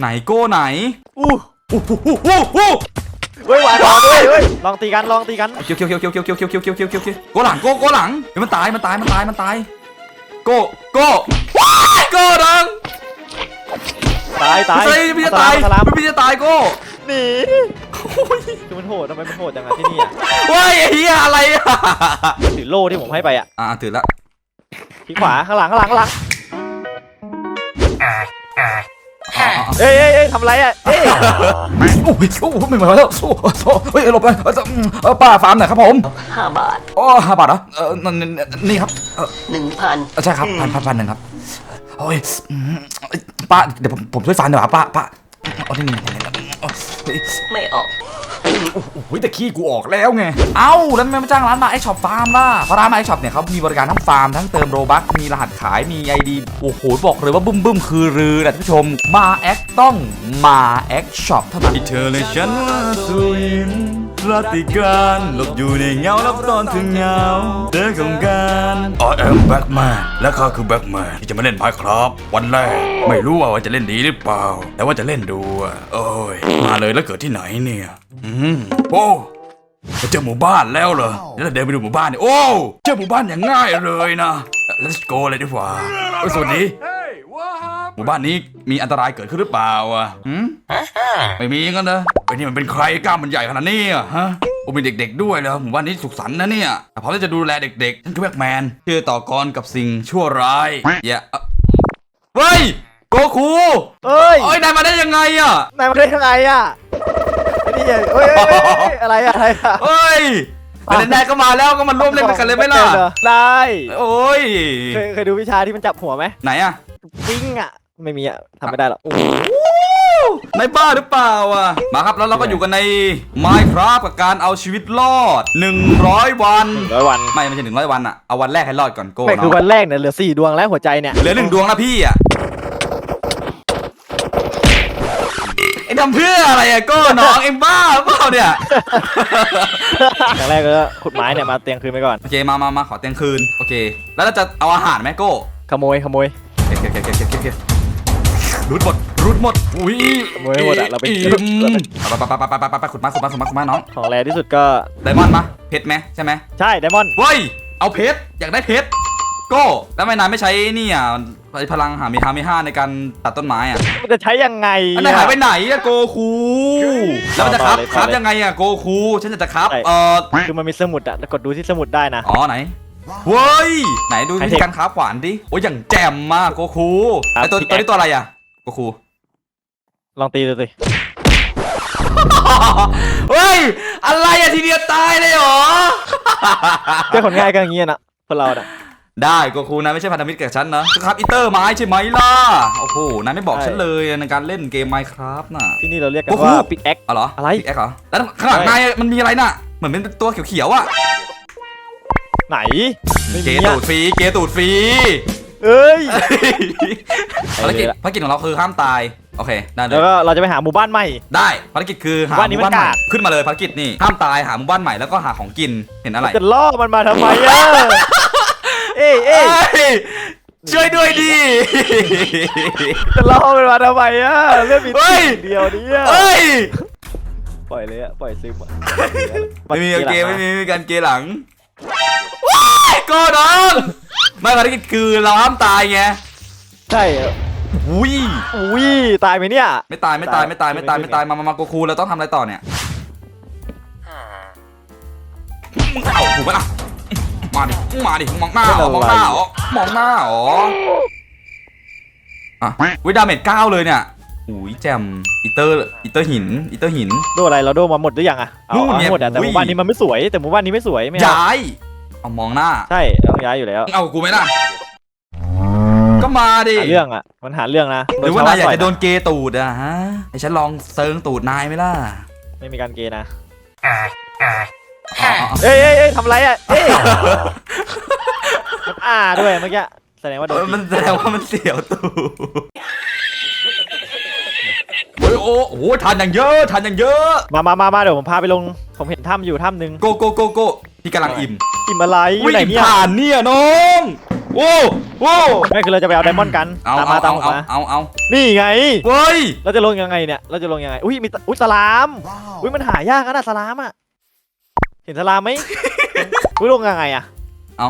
ไหนโก้ไหน อู้อู้หูหูหูหูเฮ้ยหวานทองด้วยเฮ้ยลองตีกันลองตีกันเคียวเคียวเคียวเคียวเคียวเคียวเคียวเคียวเคียวเคียวเคียวเคียวโก้หลังโก้โก้หลังเดี๋ยวมันตายมันตายมันตายมันตายโก้โก้ว้ายโก้ดังตายตายไม่ใช่ไม่ใช่ตายสลามไม่ใช่ตายโก้หนีโอ้ยคือมันโหดทำไมมันโหดจังอะที่นี่อะว้ายไอ้เหี้ยอะไรอะถือโล่ที่ผมให้ไปอะอ่าถือละที่ขวาข้างหลังข้างหลังข้างหลังอ่าอ่า เอ้ยเอ้ยเอ้ยทำไรอะเอ้ยโอ้ยโอ้โหไม่ไหวแล้วโอ้โหโอ้โหเฮ้ยหลบไปเออเออป้าฟาร์มหน่อยครับผมห้าบาทอ๋อห้าบาทเหรอเออนั่นนี่นี่ครับเออหนึ่งพันใช่ครับพันพันพันหนึ่งครับโอ้ยอืมป้าเดี๋ยวผมผมช่วยฟันหน่อยครับป้าป้าเอาที่นี่เฮ้ย ไม่ออกโอ้ยแต่ขี้กูออกแล้วไง เอ้า แล้วทำไมมาจ้างร้านมาไอช็อปฟาร์มล่ะ เพราะร้านมาไอช็อปเนี่ยเขามีบริการทั้งฟาร์มทั้งเติมโรบัคมีรหัสขาย มีไอดีโอ้โห บอกเลยว่าบึ้มบึ้มคือรือนะท่านผู้ชม มาแอคต้องมาแอคช็อปเท่านั้นเธอเลยฉันว่าสวิน รติการหลบอยู่ในเงารับตอนถึงเงาเดินของการ I am Batman และข้าคือ Batman ที่จะมาเล่น Minecraft วันแรก ไม่รู้ว่าจะเล่นดีหรือเปล่า แต่ว่าจะเล่นดูอะโอ้ย มาเลยแล้วเกิดที่ไหนเนี่ย อืมโอ้เจอหมู่บ้านแล้วเหรอแล้วเดินไปดูหมู่บ้านเนี่ยโอ้เจอหมู่บ้านอย่างง่ายเลยนะ Let's go เลยดีกว่าสวัสดี หมู่บ้านนี้มีอันตรายเกิดขึ้นหรือเปล่าอะหืมไม่มีงั้นนะไอ้นี่มันเป็นใครกล้ามมันใหญ่ขนาดนี้อะฮะโอ้มีเด็กๆด้วยแล้วหมู่บ้านนี้สุขสันต์นะเนี่ยแต่พร้อมที่จะดูแลเด็กๆฉันคือแบ็กแมนเชื่อต่อกรกับสิ่งชั่วร้ายอย่าเอ่อเฮ้ยโกคูเอ้ยเอ้ยนายมาได้ยังไงอะนายมาได้ยังไงอะไอ้นี่เอ้ยเอ้ยเอ้ยเอ้ยอะไรอะอะไรอะเฮ้ยแต่นายก็มาแล้วก็มาร่วมเล่นกันเลยไหมล่ะได้โอ้ยเคยเคยดูวิชาที่มันจับหัวไหมไหนอะปิ้งอะ ไม่มีอะทำไม่ได้หรอก นายบ้าหรือเปล่าอะ มาครับแล้วเราก็อยู่กันใน Minecraft กับการเอาชีวิตรอด 100 วัน ร้อยวัน ไม่ไม่ใช่ 100 วันอะ เอาวันแรกให้รอดก่อนโก้ไม่คือเนาะวันแรกเนี่ยเหลือสี่ดวงแล้วหัวใจเนี่ยเหลือหนึ่งดวงนะพี่อะไอ้ทำเพื่ออะไรอะโก้น้องเอ็มบ้าหรือเปล่าเนี่ย อย่างแรกก็ขุดไม้เนี่ยมาเตียงคืนไปก่อน โอเคมามามาขอเตียงคืน โอเค แล้วเราจะเอาอาหารไหมโก้ขโมยขโมย เก็บเก็บเก็บเก็บเก็บเก็บเก็บ รูดหมดรูดหมดอุ้ยขโมยให้หมดอะเราไปอิ่เรามไป ไปไปไปไปไปไปไปขุดมาขุดมาขุดมาขุดมาน้องของแรที่สุดก็ไดมอนด์มาเพชรไหมใช่ไหมใช่ไดมอนด์เว้ยเอาเพชรอยากได้เพชรโก้แล้วทำไม่นานไม่ใช้นี่อะใช้พลังหามีฮามีห้าในการตัดต้นไม้อะมันจะใช้ยังไงอันไหนหายไปไหนอะโกคูแล้วมันจะครับต่อเลยครับต่อเลยยังไงอะโกคูฉันจะจะครับใช่เอ่อคือมันมีสมุดอะกดดูที่สมุดได้นะ อ๋อไหนเว้ยไหนดูไฮวิเทธีคการค้าขวานดิโอ้ยอย่างแจ่มมากโกคูครับไอตัวพี่ตัวแอ๊กนี้ตัวอะไรอะโกคูลองตีดูสิเฮ้ย อะไรอะทีเดียวตายเลยเหรอ เจ้าคนง่ายก็อย่างงี้นะพวกเราน่ะ ได้โกคูนายไม่ใช่พันธมิตรกับฉันนะครับอีเตอร์ไม้ใช่ไหมล่ะ โอ้โหนายไม่บอกใช่ ฉันเลยในการเล่นเกม Minecraft น่ะ ที่นี่เราเรียกกันโอ้โห ว่าปิกแอค อ๋อเหรออะไร แอคเหรอ แล้วข้างหลังใช่นายมันมีอะไรน่ะ เหมือนเป็นตัวเขียวๆอะ ไหนไม่เกมีตูอะดฟรีเกตูดฟรี เอ้ยภารกิจไปเลยละภารกิจของเราคือห้ามตาย โอเค ได้เลแล้วยก็เราจะไปหาหมู่บ้านใหม่ ได้ภารกิจคือหาหมู่บ้านนี้หมู่บ้านมันใหม่กาก ขึ้นมาเลยภารกิจนี่ห้ามตายหาหมู่บ้านใหม่แล้วก็หาของกินเห็นอะไรจะล่อมันมาทำไมอะเอ้ยเอ้ยเอ้ยช่วยด้วยดิ จะล่อมันมาทำไมอะเรื่องมีเฮ้ย เดียวเนี่ยเอ้ยปล่อยเลยอะปล่อยซึมอะไม่มีเกมไม่มีไม่มีการเกมหลังว้ายโก็น้อง ไม่ภารกิจคือเราห้ามตายไงใช่อะอุ้ยอุ้ยตายไหมเนี่ย ไม่ตายไม่ตายไม่ตายไม่ตายไม่ตายมามามาโกคูเราต้องทำอะไรต่อเนี่ยมึงเอาถูกปะล่ะมาดิมาดิมองหน้าเหรอมองหน้าเหรอมองหน้าเหรออะวิดาเมจเก้าเลยเนี่ยอุ้ยแจมอีเตอร์อีเตอร์หินอีเตอร์หินโดนอะไรเราโดนมาหมดหรือยังอะเอานู่นเอาเนี่ยให้หมดอะแต่อุ้หยมู่บ้านนี้มันไม่สวยแต่หมู่บ้านนี้ไม่สวยไม่เอาย้าย เอามองหน้าใช่ต้องย้ายอยู่แล้วมึงเอากูไหมล่ะ ก็มาดิหาเรื่องอะมันหาเรื่องนะหรือว่านายอยากจะโดต่นเกย์ตูดอะฮะให้ฉันลองเซิงตูดนายไหมล่ะไม่มีการเกย์นะอ๋ออ๋ออ๋อเอ้ยเอ้ยเอ้ยทำไรอะเอ้ยมันอ่าด้วยเมื่อกี้แสดงว่าโดเอนอมันแสดงว่ามันเสียวตูดโอ้ยโอ้โหทานอย่างเยอะทานอย่างเยอะ มามามามาเดี๋ยวผมพาไปลง ผมเห็นถ้ำอยู่ถ้ำหนึ่งโกโกโกโกพี่กำลังอิ่ม อิ่มอะไรออุ้ยู่ยไหนอิ่มเนี่ยทานเนี่ยน้องโว้โว้ไม่คือเราจะไปเอาไดมอนด์กันเอาตามเอามาตามเอาผมเอามาเอาเอานี่ไง เว้ยเราจะลงยังไงเนี่ย เราจะลงยังไง อุ้ยมีตอุ้ยสลาม อุ้ยมันหายากนะสลามอะ เห็นสลามไหม อุ้ยลงยังไงอะ เอา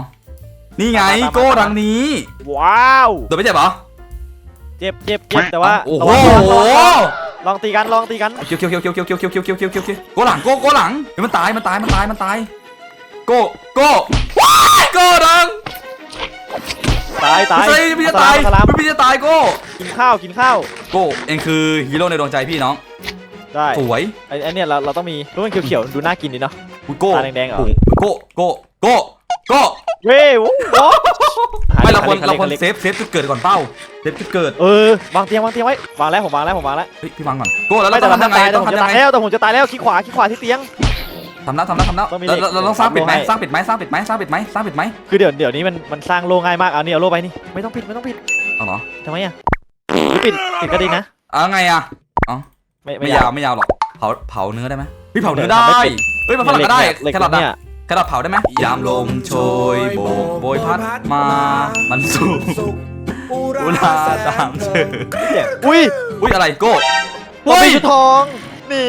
นี่ไงตามมาตามมา โก้ทางนี้ว้าวโดนไม่เจ็บเหรอเจ็บเจ็บเจ็บแต่ว่าโอ้โหระวังระวังระวังลองตีกันลองตีกัน เคียวเคียวเคียวเคียวเคียวเคียวเคียวเคียวเคียวเคียวเคียวเคียวโก้หลังโก้โก้หลังเดี๋ยวมันตายมันตายมันตายมันตาย โก้โก้ว้ายโก้ดังตายตายไม่ใช่พี่จะตายเอสลามพี่จะตายโก้กินข้าวกินข้าวโก้เองคือฮีโร่ในดวงใจพี่น้องได้สวยไอ้ไอ้เนี่ยเราเราต้องมีรู้มันเขียวๆดูน่ากินดีเนาะอุ๊ยโก้ตาแดงๆเหรอโก้โก้โก้โก้เว้ยโว้โว้ไม่เราควรหาเราล็กควรหล็กเซฟเซฟจุดเกิดก่อนเป้าเซฟจุดเกิดเออวางเตียงวางเตียงไว้วางแล้วผมวางแล้วผมวางแล้วเฮ้ยพี่วางก่อนโก้แล้วไม่เราแต่ต้องเราทำยังไงตายแต่ต้อผงมทำจะยังไงตายแล้วแต่ผมจะตายแล้วขี้ขวาขี้ขวาที่เตียง ทำนะทำนะทำนะต้องมีเราเหล็กเราเราต้องสร้างปิดไหมให้ สร้างปิดไหมสร้างปิดไหมสร้างปิดไหมสร้างปิดไหมคือเดี๋ยวเดี๋ยวนี้มันมันสร้างโล่ง่ายมากเอานี่เอาโล่ไปนี่ไม่ต้องปิดไม่ต้องปิดเอาเหรอทำไมอะหรือปิดปิดก็ดีนะเอาไงอะไม่ไม่ยาวไม่ยาวหรอกเผาเผาเนื้อได้ไหมพี่เผาเนื้อได้ไม่ปิดเฮ้ยมันฝรั่งก็ได้เหล็กแครอทเนี่อะยแครอทเผาได้ไหมยามลมโชยโบกโบยพัดมามันสูงอุลาตามเธออุ้ยอุ้ยอะไรโก้ตัวเฮ้ปียชุดทอง หนี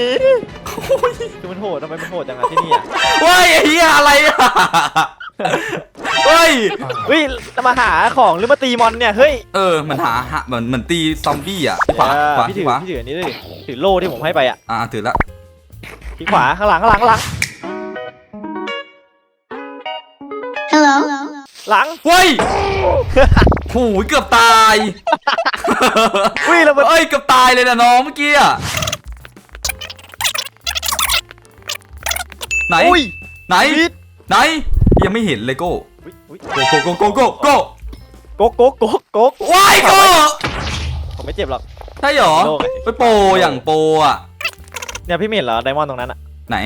คือมันโหดทำไมมันโหดจังอะที่นี่อะเฮ้ยไอ้เฮียอะไรอะเฮ้ย เฮ้ยจะมาหาของหรือมาตีมอนเนี่ยเฮ้ยเออมันหาหาเหมือนเหมือนตีซอมบี้อะที่ขวาเออขวาพี่ถืที่อขวาพี่ถืออันนี้เลยถือโล่ที่ผมให้ไปอะอ่าถือละที่ขวาข้างหลังข้างหลังข้างหลัง Hello. หลังเฮ้ยโอ้ยเกือบตาย อุ้ยแล้วมันเอ้ยเกือบตายเลยนะน้องเมื่อกี้อะ ไหน อุ้ยไหนพีทไหน ยังไม่เห็นเลยโก้อุ๊ยอุ๊ยโก้โก้โก้โก้โก้โก๊กโก๊กโก๊กโก๊กว้ายโก้ผมไม่เจ็บหรอก ใช่เหรอโล่ไงไปโปรอย่างโปรอะ เนี่ยพี่ไม่เห็นเหรอไดมอนด์ตรงนั้นอะไหน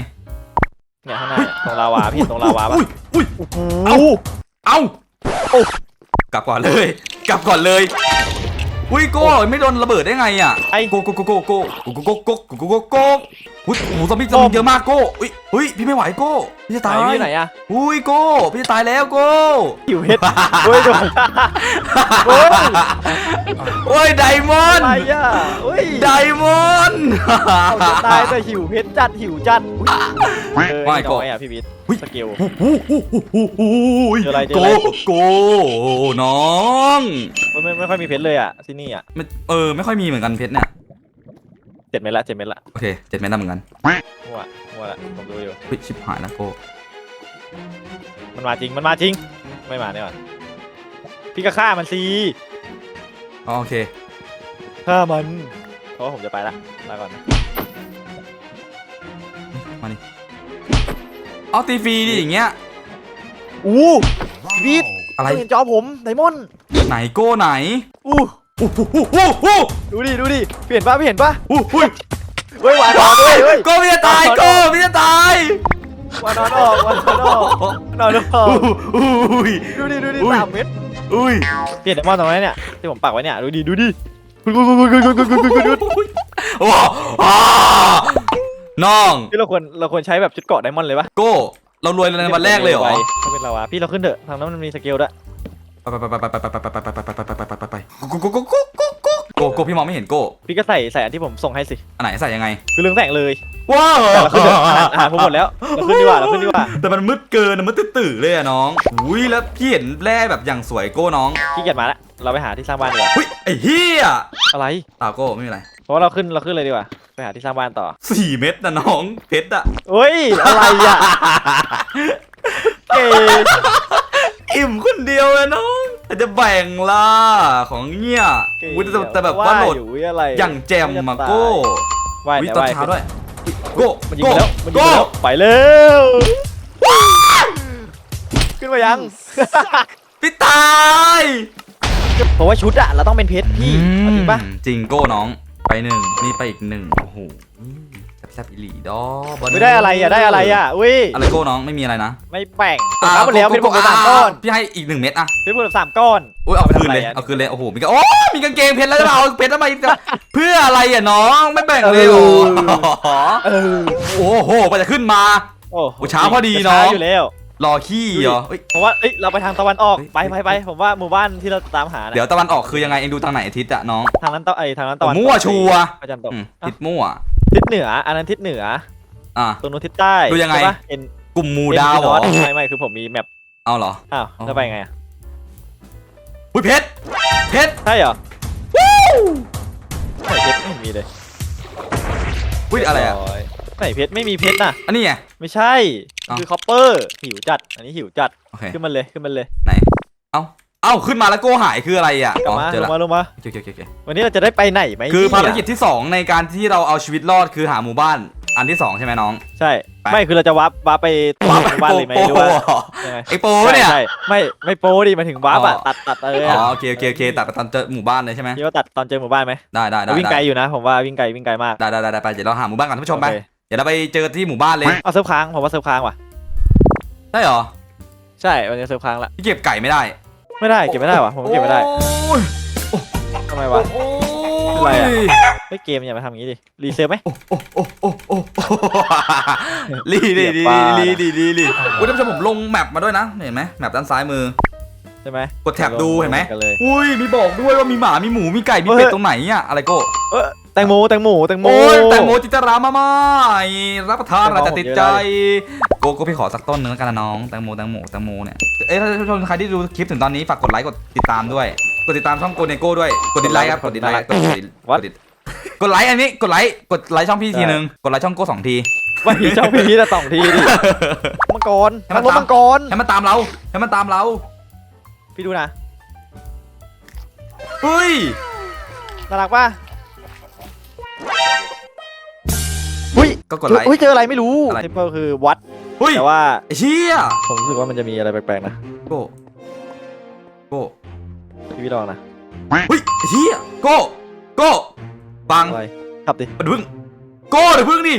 เนี่ยข้างหน้าเนี่ยตรงลาวาพี่ตรงลาวาปะอุ้ยอุ้ยโอ้โหเอ้า เอ้าโอ้กลับก่อนเลย กลับก่อนเลย อุ้ยโก้ไม่โดนระเบิดได้ไงอะไอ้ โก้โก้โก้โก้โก้โก้โก้โก้โก้โก้โก้โก้อุ้ยโอ้โหซอมบี้จำนวนเยอะมากโก้อุ้ยอุ้ยพี่ไม่ไหวโก้พี่จะไหนตายพี่ไหนอะอุ้ยโก้พี่จะตายแล้วโก้ หิวเพชรโอ้ยโดนโอ้ยโอ้ยไดมอนอะไรด์อะโอ้ยไดมอนด์ เอาจะตายแต่หิวเพชรจัดหิวจัดอุ๊ยเออไม่นี่โก้น้อยอะพี่บิ๊อุ๊ย สกิลโอ้โหโอ้โหโอ้โหเจออะไรเจอโกอะไร โกน้องไม่ไม่ไม่ค่อยมีเพชรเลยอะที่นี่อะไม่เออไม่ค่อยมีเหมือนกันเพชรเนี่ยเจ็ดเม็ดละเจ็ดเม็ดละโอเคเจ็ดเมตรเหมือนกันมั่วมั่วละผมดูอยู่ เฮ้ยชิบหายแล้วโกมันมาจริงมันมาจริง ไม่มาเนี่ยว่ะพี่ก็ฆ่ามันสิอ๋อโอเคฆ่ามันเพราะว่าผมจะไปละลาก่อนนะ เอาตีฟรีดิอย่างเงี้ย อู้วิดอะไร เห็นจอผมไดมอนด์ไหนโก้ไหนอู้อู้หูหูหูหูดูดิดูดิเปลี่ยนปะเปลี่ยนปะอู้ยเฮ้ยหวานนอนด้วยโก้ไม่จะตายโก้ไม่จะตายหวานนอนออกหวานนอนออกนอนออกอู้อุ้ยดูดิดูดิสามเม็ดอุ้ยเปลี่ยนไดมอนด์ตรงนี้เนี่ยที่ผมปักไว้เนี่ยดูดิดูดิโอ้โก น้องพี่เราควรเราควรใช้แบบชุดเกราะไดมอนด์เลยปะโก้ เรารวยในวันแรกเลยเหรอ ถ้าเป็นเราอะพี่เราขึ้นเถอะทางนั้นมันมีสเกลด้วยไปไปไปไปไปไปไปไปไปไปไปไปไปไปไปโกโกโกโกโกโก โกโกพี่มองไม่เห็นโกพี่ก็ใส่ใส่อันที่ผมส่งให้สิอันไหนใส่ยังไงคือเรื่องแสงเลยว้าวแต่เราขึ้นเถอะอ่านอ่านผมหมดแล้วเราขึ้นดีกว่าเราขึ้นดีกว่าแต่มันมืดเกินมันตื่นๆเลยอะน้องอุ้ยแล้วพี่เห็นแร่แบบอย่างสวยโก้น้องขี้เกียจมาละเราไปหาที่สร้างบ้านดีกว่าอุ้ยไอ้เหี้ยอะไรตาวโก้ไม่มีอะไรเพราะว่าเราขึ้นเราขึ้นเลยดีกว่าไปหาที่สร้างบ้านต่อสี่เม็ดนะน้องเพชรอะเฮ้ยอะไรอะเก๋อิ่มคนเดียวเลยน้อง อาจจะแบ่งล่ะของเงี้ยอุ้ยแต่แต่แบบว่าโหลดอยู่อะไรอย่างแจมมาโก้ว่ายวิแต่ตอนว่ายเช้าด้วยโก้มันยิงโก้ไปแล้วมันยิงโก้ไปแล้วไปแล้วขึ้นมายังพี่ตายเพราะว่าชุดอะเราต้องเป็นเพชรพี่เอาจริงปะจริงโก้น้องไปหนึ่งนี่ไปอีกหนึ่งโอ้โห แซ่บๆอีหลีดอบไม่ได้อะไรอะได้อะไรอะอุ้ยอะไรโก้น้องไม่มีอะไรนะไม่แบ่งเอาไปแล้วเพชรผมไปสามก้อนพี่ให้อีกหนึ่งเม็ดอะเพชรผมไปสามก้อนอุ้ยเอาคืนเลยทำอะไรอะเอาคืนเลยโอ้โหมีกางโอ้มีกางเกงเพชรแล้วจะมาเอาเพชรทำไมจะเพื่ออะไรอะน้องไม่แบ่งเลยเหรอเออโอ้โหไปจะขึ้นมาโอ้โอ้ช้าพอดีจะน้องช้อยู่แล้วรอขี้เหรอเอ้ยผมว่าเอ้ยเราไปทางตะวันออกเฮ้ยไปไปไปผมว่าหมู่บ้านที่เราตามหานะเดี๋ยวตะวันออกคือยังไงเองดูทางไหนทิศอะน้องทางนั้นตะไอยทางนั้นตะวันมั่วชัวร์พระจันทร์ตกอืมอะทิศมั่ว ทิศเหนือ อันนั้นทิศเหนืออะ ตรงนู้นทิศใต้ดูยังไง ใช่ปะเอ็นกลุ่มหมูเอ็นดาวเหรอนไม่ไม่คือผมมีแมปเอาเหรอ อ้าวอ๋อ แล้วไปไงอะอุ้ยเพชร เพชร ใช่เหรอไหนเพชรไม่เห็นมีเลยอุ้ยอะไรอะยไหนเพชรไม่มีเพชรน่ะ อันนี้ไง ไม่ใช่ เอ้า คือคอปเปอร์ หิวจัด อันนี้หิวจัด โอเค ขึ้นมันเลยขึ้นมันเลย ไหน เอา เอาขึ้นมาแล้วโก้หายคืออะไรอะกลัอ๋บอมาเจอลละงมาลงมาโอเคโอเคโอเควันนี้เราจะได้ไปไหนไหมคือเนี่ยภารกิจที่2ในการที่เราเอาชีวิตรอดคือหาหมู่บ้าน อันที่2ใช่ไหมน้อง ใช่ ไป ไม่คือเราจะวับวับไปวับหมู่บ้านเลยไหมหรือว่ายังไงไอโปเนี่ย ใช่ใช่ไม่ไม่โปรดิมาถึงวับอะอ๋อ ตัดตัดเลยอ๋อะอโอเคโอเคโอเคตัดไปตอนเจอหมู่บ้านเลยใช่ไหมคิดว่าตัดตอนเจอหมู่บ้านไหมได้ได้ได้วิ่งไกลอยู่นะ ผมว่าวิ่งไกลวิ่งไกลมาก ได้ได้ได้ได้ไปเดี๋ยวเราหาหมู่บ้านก่อนท่านผู้ชมไปโอเค เดี๋ยวเราไปเจอที่หมู่บ้านเลยเอาเซิร์ฟค้างผมว่าเซิร์ฟค้างว่ะได้เหรอใช่วันนี้เซิร์ฟค้างละพี่เก็บไก่ไม่ได้ ไม่ได้เก็บไม่ได้ว่ะผมเก็บไม่ได้โอ้ยทำไมวะ โอ้ยอะไรอะ เฮ้ยเกมอย่ามาทำอย่างนี้ดิรีเซิร์ฟไหม โอ้โอ้โอ้โอ้โอ้ลีดีดีเสียบปลาลีดีดีลีอุ้ยท่านผู้ชมผมลงแมปมาด้วยนะ เห็นไหมแมปด้านซ้ายมือ ใช่ไหมกดแท็บดูเห็นไหม กันเลย อุ้ยมีบอกด้วยว่ามีหมา มีหมู มีไก่ มีเป็ดตรงไหนอะอะไรโก้เออ แตงโมแตงโมแตงโม โอ้ยแตงโมจิตรามาไม่รับประทานแตงโมอาจจะติดใจเยอะโกโก้พี่ขอสักต้นหนึงแล้วกันนะน้องแตงโมแตงโมแตงโมเนี่ยเอ้ยถ้าท่านผู้ชมใครที่ดูคลิปถึงตอนนี้ฝากกดไลค์กดติดตามด้วยกดติดตามช่องโกเนโก้ด้วยกดดิสไลค์ครับกดดิสไลค์กดดิสกดดิสกดไลค์อันนี้กดไลค์กดไลค์ช่องพี่ทีนึงกดไลค์ช่องโก้สองที ไม่มีเจ้าพีแต่สองทีดิมังกรให้มัทางนรถตาม มังกรให้มันตามเราให้มันตามเราพี่ดูนะเฮ้ยน่ารักป่ะ อุ้ยก็กดไลค์ อุ้ยเจออะไรไม่รู้อะไรเทมเพิลคือวัดเฮ้ยแต่ว่าไอ้เชี่ยผมรู้สึกว่ามันจะมีอะไรแปลกๆนะโก้โก้พี่พี่ลองนะเฮ้ยไอ้เชี่ยโก้โก้ฟังอะไรขับดิเดี๋ยวพึ่งโก้เดี๋ยวพึ่งดิ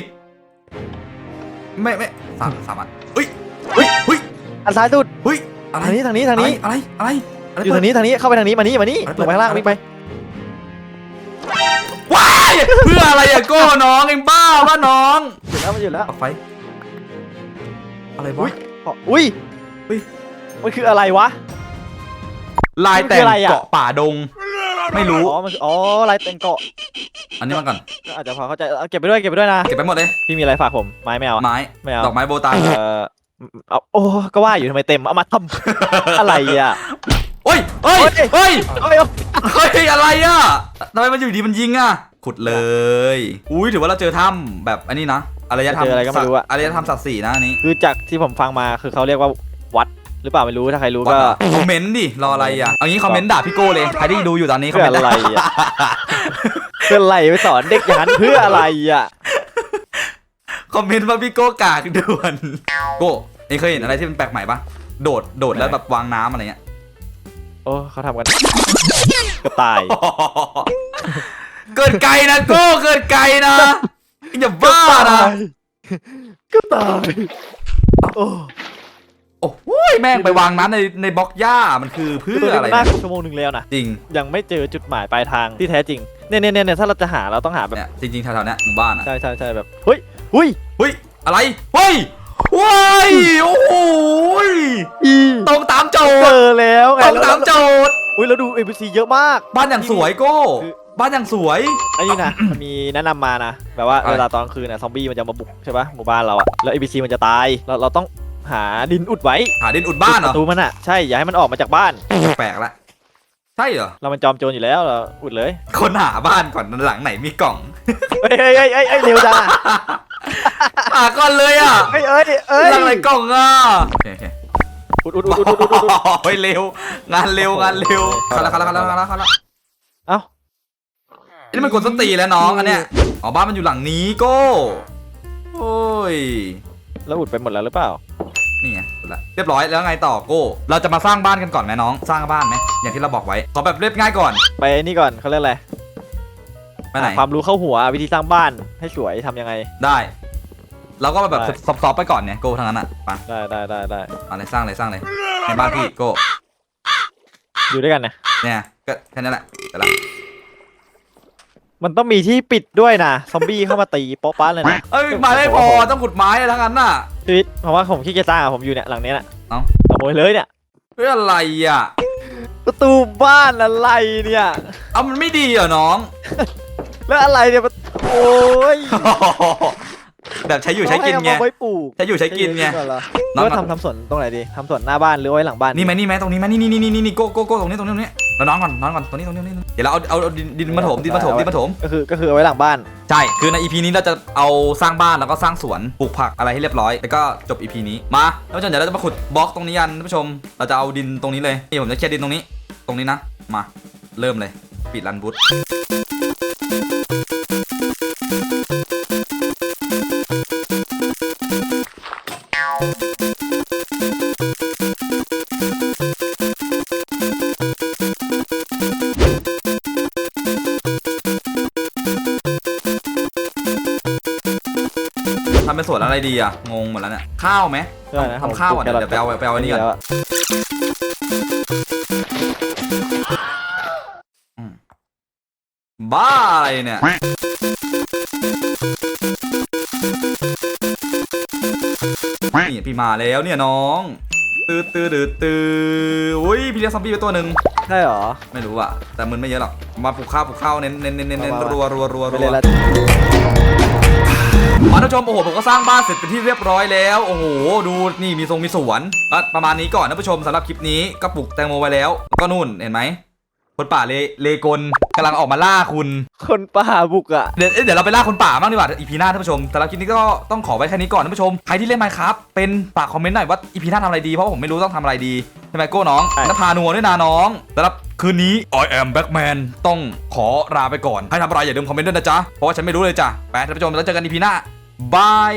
ไม่ไม่สามสามอันเฮ้ยเฮ้ยเฮ้ยอันซ้ายสุดเฮ้ยอะไรทางนี้ทางนี้ทางนี้อะไรอะไรอะไรอยู่ทางนี้ทางนี้เข้าไปทางนี้มานี่มานี่อะไรลงไปข้างล่างอะไร วิ่งไป ว้ายเพื่ออะไรอะโก้น้องเองบ้าว่าน้องหยุดแล้วมันหยุดแล้ว ออกไฟ อะไรอุ๊วะยอ๋ออุ้ยเฮ้ยมันคืออะไรวะ ลายแต่มันคืองอะไรอะ เกาะป่าดง ไม่รู้ อ๋อมันคืออ๋อลายเต็งเกาะอันนี้มาก่อน ก็อาจจะพอเข้าใจเอาเก็บไปด้วยเก็บไปด้วยนะ เก็บไปหมดเลย พี่มีอะไรฝากผมไม้ไม่เอาอะไม้ ไม่เอา ดอกไม้โบตันเออเอาโอ้ก็ว่าอยู่ทำไมเต็มเอามาทำ อะไรอะ โอ้ยเฮ้ยเฮ้ยเฮ้ยเอาไปเอาเฮ้ยอะไรอะ ทำไมมันอยู่ดีมันยิงอะขุดเลย อุ้ยถือว่าเราเจอถ้ำแบบอันนี้นะอารยธรรมเจออะไรก็ไม่รู้อะ อารยธรรมศักดิ์ศรีนะอันนี้คือจากที่ผมฟังมาคือเขาเรียกว่าวัดหรือเปล่าไม่รู้ถ้าใครรู้ว่าก็ คอมเมนต์ดิรออะไรอะเอางี้คอมเมนต์ด่าพี่โก้เลยใครที่ดูอยู่ตอนนี้คอมเพื่อเมนต์อะไรด่าอะ เพื่ออะไรไปสอนเด็กอย่างนั้นเพื่ออะไรอะ คอมเมนต์ว่าพี่โก้กากด่วนโก้เองเคยเห็นอะไรที่มันแปลกใหม่ปะโดดโดดแล้วแบบวางน้ำอะไรเงี้ย โอ้เขาทำกันกระต่ายเกินไกลนะโก้เกินไกลนะอย่าบ้านะกระต่ายโอ้โอ้โหแม่งไปวางน้ำในในบล็อกหญ้ามันคือเพื่คืออตัวนี้อะไรมันน่าเนี่ยชั่วโมงหนึ่งแล้วนะจริงยังไม่เจอจุดหมายปลายทางที่แท้จริงเนี่ยเนี่ยเนี่ยถ้าเราจะหาเราต้องหาแบบเนี่ยจริงๆแถวๆเนี้ยหมู่บ้านอะใช่ใช่ใช่แบบเฮ้ยหุ้ยเฮ้ยอะไรเฮ้ย ว้ายโอ้โหยอีตรงตามโจเจทย์อแล้วไงตรงแล้วตามโจทย์อุ้ยแล้วดู NPC เยอะมาก บ้านอย่างสวยโก้คือบ้านอย่างสวย ไอ้นี่นะ มันมีแนะนำมานะ แบบว่าอะไร เวลาตอนกลางคืนน่ะซอมบี้มันจะมาบุกใช่ปะหมู่บ้านเราอะแล้ว NPC มันจะตาย เราเราต้องหาดินอุดไว้หาดินอุดบ้านเหรปอระตูมันอะใช่ อย่าให้มันออกมาจากบ้าน แปลกละใช่เหรอ เรามันจอมโจรอยู่แล้วเราอุดเลย คนหาบ้านก่อนหลังไหนมีกล่อง เฮ้ยเฮ้ยเฮ้ยเฮ้ยเฮ้ยเร็วจังอะหาก่อนเลยอะเฮ้ยเอ้ยเอ้ยหลังไหนกล่องอะโอเคโอเคอุดอุดอุดอุดอุดอุดอุดเฮ้ยเร็ว งานเร็วงานเร็วเข้าละเข้าละเข้าละเข้าละเข้าละเอ้านี่มันกดสตีแล้วน้องอันเนี้ยอ๋อบ้านมันอยู่หลังนี้โก้โอ้ยแล้วอุดไปหมดแล้วหรือเปล่านี่ไงสุดละเรียบร้อยแล้วไงต่อโก้ เราจะมาสร้างบ้านกันก่อนไหมน้อง สร้างบ้านไหมอย่างที่เราบอกไว้ขอแบบเรียบง่ายก่อน ไปนี่ก่อนเขาเรียกอะไร ไปไหนหาความรู้เข้าหัววิธีสร้างบ้านให้สวยทำยังไง ได้ เราก็แบบได้ ซอฟต์ๆไปก่อนเนี่ยโก้ทั้งนั้นอะไปได้ได้ได้ได้อะไรสร้างเลยสร้างเลยในบ้านพี่โก้อยู่ด้วยกันนะเนี่ยก็แค่นั้นแหละแต่ละมันต้องมีที่ปิดด้วยนะซอมบี้เข้ามาตีโป๊ะป้าเลยนะเอ้ยไมาไม่พอต้องขุดไม้ทั้งนั้นน่ะเจชีวิตเพราะว่าผมขี้เกียจสร้างอะผมอยู่เนี่ยหลังเนี้ยน่ะเอ้า ขโมยเลยเนี่ยเฮ้ยอะไรอะประตูบ้านอะไรเนี่ย เอามันไม่ดีเหรอน้อง แล้วอะไรเนี่ยมันโอ้ยแบบใช้อยู่ใช้กินไง เอาไว้ปลูกใช้อยู่ใช้กินไงก่อนเหรอน้องว่าทำทำสวนตรงไหนดีทำสวนหน้าบ้านหรือไว้หลังบ้านนี่ไหมนี่ไหมตรงนี้ไหมนี่นี่นี่นี่นี่โก้โก้โก้ตรงนี้ตรงนี้ตรงนี้แล้วนอนก่อนนอนก่อนตรงนี้ตรงนี้ตรงนี้เดี๋ยวเราเอาเอาเอาดินดินมาถมดินมาถมดินมาถมก็คือก็คือเอาไว้หลังบ้าน ใช่คือใน EP นี้เราจะเอาสร้างบ้านแล้วก็สร้างสวนปลูกผักอะไรให้เรียบร้อยแล้วก็จบ EP นี้มาท่านผู้ชมเดี๋ยวเราจะมาขุดบล็อกตรงนี้กันท่านผู้ชมเราจะเอาดินตรงนี้เลยนี่ผมจะเคลียร์ดินตรงนี้ ตรงนี้นะมา เริ่มเลยปิดรันบูท อะไรดีอะงงหมดแล้วเนี่ย ข้าวไหมใช่นะทำข้าวก่อนเดี๋ยวเดี๋ยวไปเอาไปเอาไอ้นี่ก่อนแล้วะบ้าอะไรเนี่ย นี่พี่มาแล้วเนี่ยน้อง ตื้อตื้อตื้อตื้ออุ้ยพี่เลี้ยงซอมบี้ไปตัวหนึ่งใช่เหรอ ไม่รู้อะแต่มันไม่เยอะหรอก มาปลูกข้าวปลูกข้าวเน้นเน้นเน้นเน้นเน้นมามารัวรัวรัวไม่รัเล่วนละ มาท่านผู้ชมโอ้โหผมก็สร้างบ้านเสร็จเป็นที่เรียบร้อยแล้ว โอ้โห ดูนี่มีทรงมีสวนประมาณนี้ก่อนท่านผู้ชมสำหรับคลิปนี้ก็ปลูกแตงโมไว้แล้วแล้วก็นู่นเห็นไหม คนป่าเลเลกลกำลังออกมาล่าคุณ คนป่าบุกอะ เดี๋ยวเอ้ยเดี๋ยวเราไปล่าคนป่าบ้างดีกว่าอีพีหน้าท่านผู้ชม แต่ละคลิปนี้ก็ต้องขอไว้แค่นี้ก่อนท่านผู้ชม ใครที่เล่นไมค์ครับเป็นฝากคอมเมนต์หน่อยว่าอีพีหน้าทำอะไรดี เพราะว่าผมไม่รู้ต้องทำอะไรดีใช่ไหมโก้น้องใช่แล้วพานัวด้วยนะน้องสำหรับคืนนี้ I am Batman ต้องขอลาไปก่อนให้ทำอะไรอย่าลืมคอมเมนต์ด้วยนะจ๊ะ เพราะว่าฉันไม่รู้เลยจ้ะ ไปท่านผู้ชมแล้วเจอกันอีพีหน้าบาย